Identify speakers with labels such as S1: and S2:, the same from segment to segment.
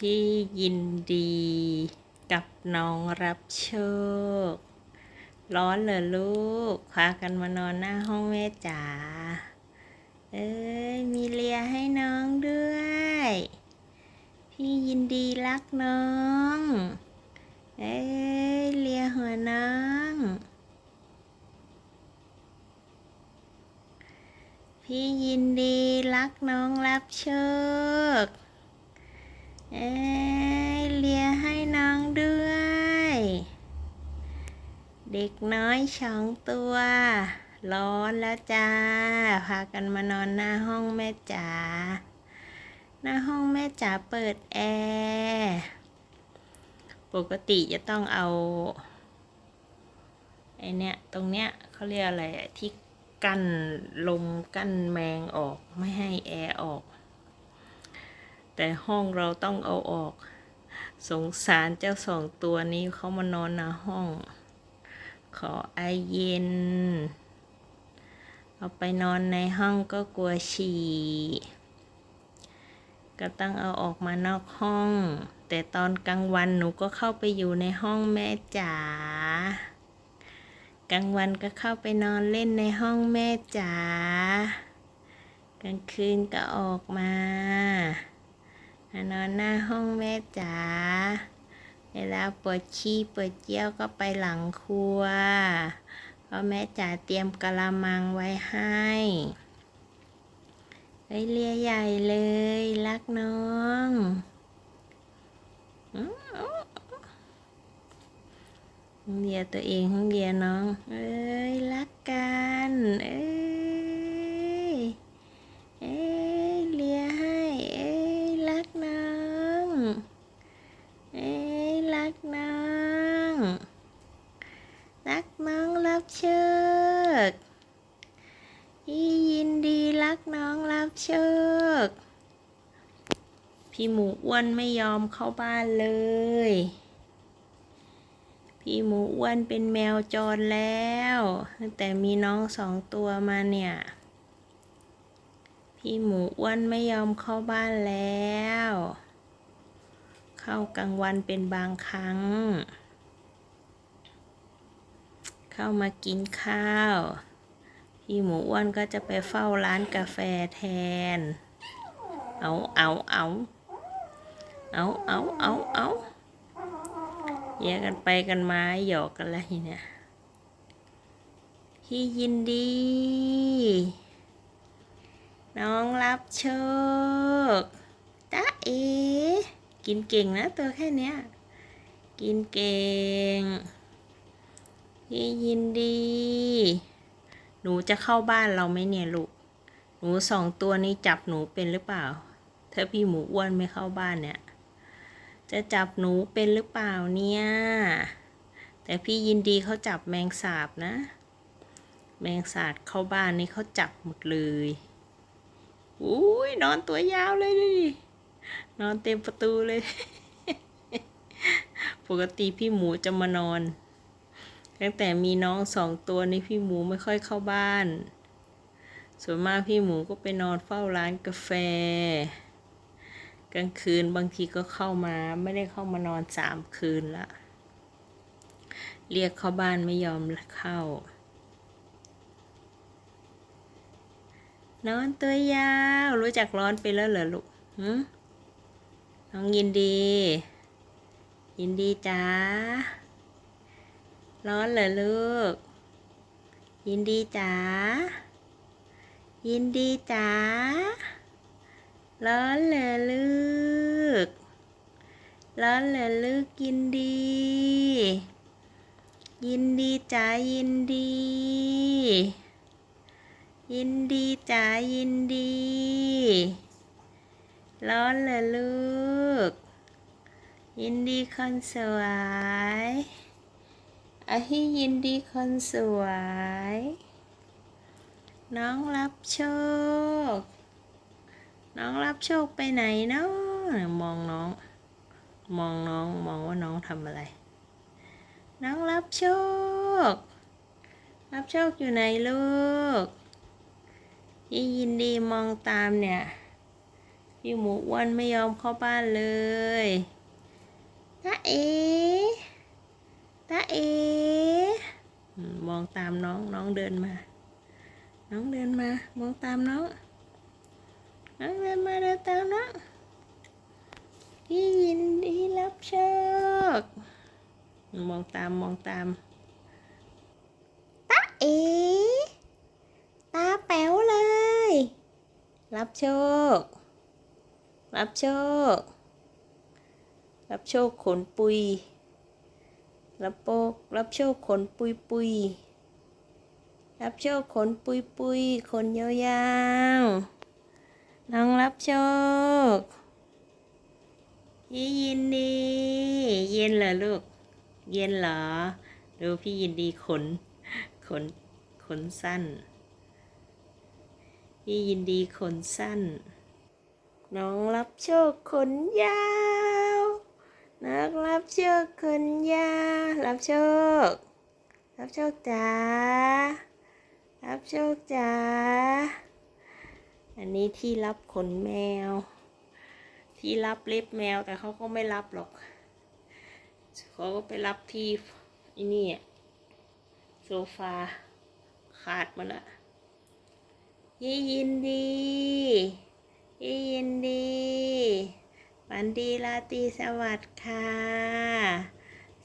S1: พี่ยินดีกับน้องรับโชค ร้อนเหรอลูกพากันมานอนหน้าห้องแม่จ๋า เอ้ย มีเลียให้น้องด้วย พี่ยินดีรักน้อง เอ้ย เลียหัวน้อง พี่ยินดีรักน้องรับโชค เอ้ยเลียให้น้องด้วย เด็กน้อยสองตัว ร้อนแล้วจ้า พากันมานอนหน้าห้องแม่จ๋า หน้าห้องแม่จ๋าเปิดแอร์ ปกติจะต้องเอาไอเนี้ยตรงเนี้ยเขาเรียกอะไรที่กั้นลมกั้นแมงออกไม่ให้แอร์ออก แต่ห้องเราต้องเอาออก สงสารเจ้าสองตัวนี้เขามานอนในห้อง ขอไอเย็น เอาไปนอนในห้องก็กลัวฉี่ก็ต้องเอาออกมานอกห้อง แต่ตอนกลางวันหนูก็เข้าไปอยู่ในห้องแม่จ๋ากลางวันก็เข้าไปนอนเล่นในห้องแม่จ๋ากลางคืนก็ออกมามา นอนหน้าห้องแม่จ๋าเวลาปวดขี้ปวดเยี่ยวก็ไปหลังครัวเพราะแม่จ๋าเตรียมกะละมังไว้ให้ไอยเลียใหญ่เลย รักน้องเลียตัวเองของเลียน้อง เอ้ย รักกัน เอ้ย เอ้ยเลียให้ เอ้ย รักน้อง เอ้ย รักน้อง รักน้องรับเชิกพี่ยินดีรัก น้องรับเชิกพี่หมูอ้วนไม่ยอมเข้าบ้านเลย พี่หมูอ้วนเป็นแมวจรแล้วตั้งแต่มีน้องสองตัวมาเนี่ย พี่หมูอ้วนไม่ยอมเข้าบ้านแล้ว เข้ากลางวันเป็นบางครั้ง เข้ามากินข้าว พี่หมูอ้วนก็จะไปเฝ้าร้านกาแฟแทน เอาเอาเอาเอาเอาเอาเอาแยกกันไปกันมาหยอกกันอะไรเนี่ย พี่ยินดี น้องรับโชคตาเอ กินเก่งนะตัวแค่เนี้ย กินเก่ง พี่ยินดี หนูจะเข้าบ้านเราไหมเนี่ยลูก หนูสองตัวนี้จับหนูเป็นหรือเปล่า ถ้าพี่หมูอ้วนไม่เข้าบ้านเนี่ย จะจับหนูเป็นหรือเปล่าเนี่ย แต่พี่ยินดีเขาจับแมงสาบนะ แมงสาบเข้าบ้านนี่เขาจับหมดเลย อุ้ยนอนตัวยาวเลยดูดินอนเต็มประตูเลย ปกติพี่หมูจะมานอน ตั้งแต่มีน้องสองตัวนี้พี่หมูไม่ค่อยเข้าบ้าน ส่วนมากพี่หมูก็ไปนอนเฝ้าร้านกาแฟ กลางคืนบางทีก็เข้ามาไม่ได้เข้ามานอนสามคืนละ เรียกเข้าบ้านไม่ยอมเข้า นอนตัวยาว รู้จักร้อนไปแล้วเหรอลูกหืมน้องยินดี ยินดีจ้า ร้อนเหรอลูก ยินดีจ้ายินดีจ้าร้อนเหรอลูก ร้อนเหรอลูกยินดี ยินดีจ้ายินดี ยินดีจ้ายินดี ร้อนเหรอลูก ยินดีคนสวย อาฮิยินดีคนสวย น้องรับโชค น้องรับโชคไปไหนเนาะมองน้อง มองน้องมองว่าน้องทำอะไร น้องรับโชค รับโชคอยู่ไหนลูกพี่ยินดีมองตามเนี่ยพี่หมูอ้วนไม่ยอมเข้าบ้านเลยตาเอตาเออืมมอง ตามน้องน้องเดินมา น้องเดินมามองตามน้องน้องเดินมาเดินตามน้องพี่ยินดีรับโชคมองตามมองตามตาเอตาแป๋วเลย รับโชค รับโชค รับโชคขนปุยรับโปกรับโชคขนปุยปุย รับโชคขนปุยปุยขนยาวๆ น้องรับโชคพี่ยินดี เย็นเหรอลูก เย็นเหรอ ดูพี่ยินดีขน ขน ขนสั้น พี่ยินดีขนสั้น น้องรับโชคขนยาวน้องรับโชคขนยาว รับโชครับโชคจ้า โชคจ้าอันนี้ที่รับขนแมว ที่รับเล็บแมวแต่เขาก็ไม่รับหรอก เขาก็ไปรับที่อ้นี่อะโซฟาขาดมันอะยี่ยินดียี่ยินดีฝันดีราตรีสวัสดิ์ค่ะ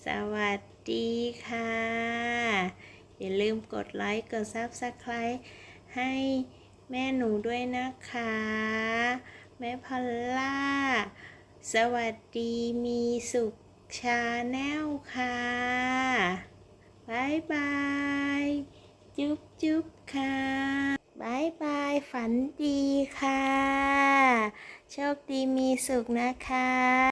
S1: สวัสดีค่ะ อย่าลืมกดไลค์กดซับสไครต์ให้แม่หนูด้วยนะคะ แม่พอลล่า สวัสดีมีสุขชาแนลค่ะบายบาย จุ๊บจุ๊บค่ะบายบาย ฝันดีค่ะ โชคดีมีสุขนะคะ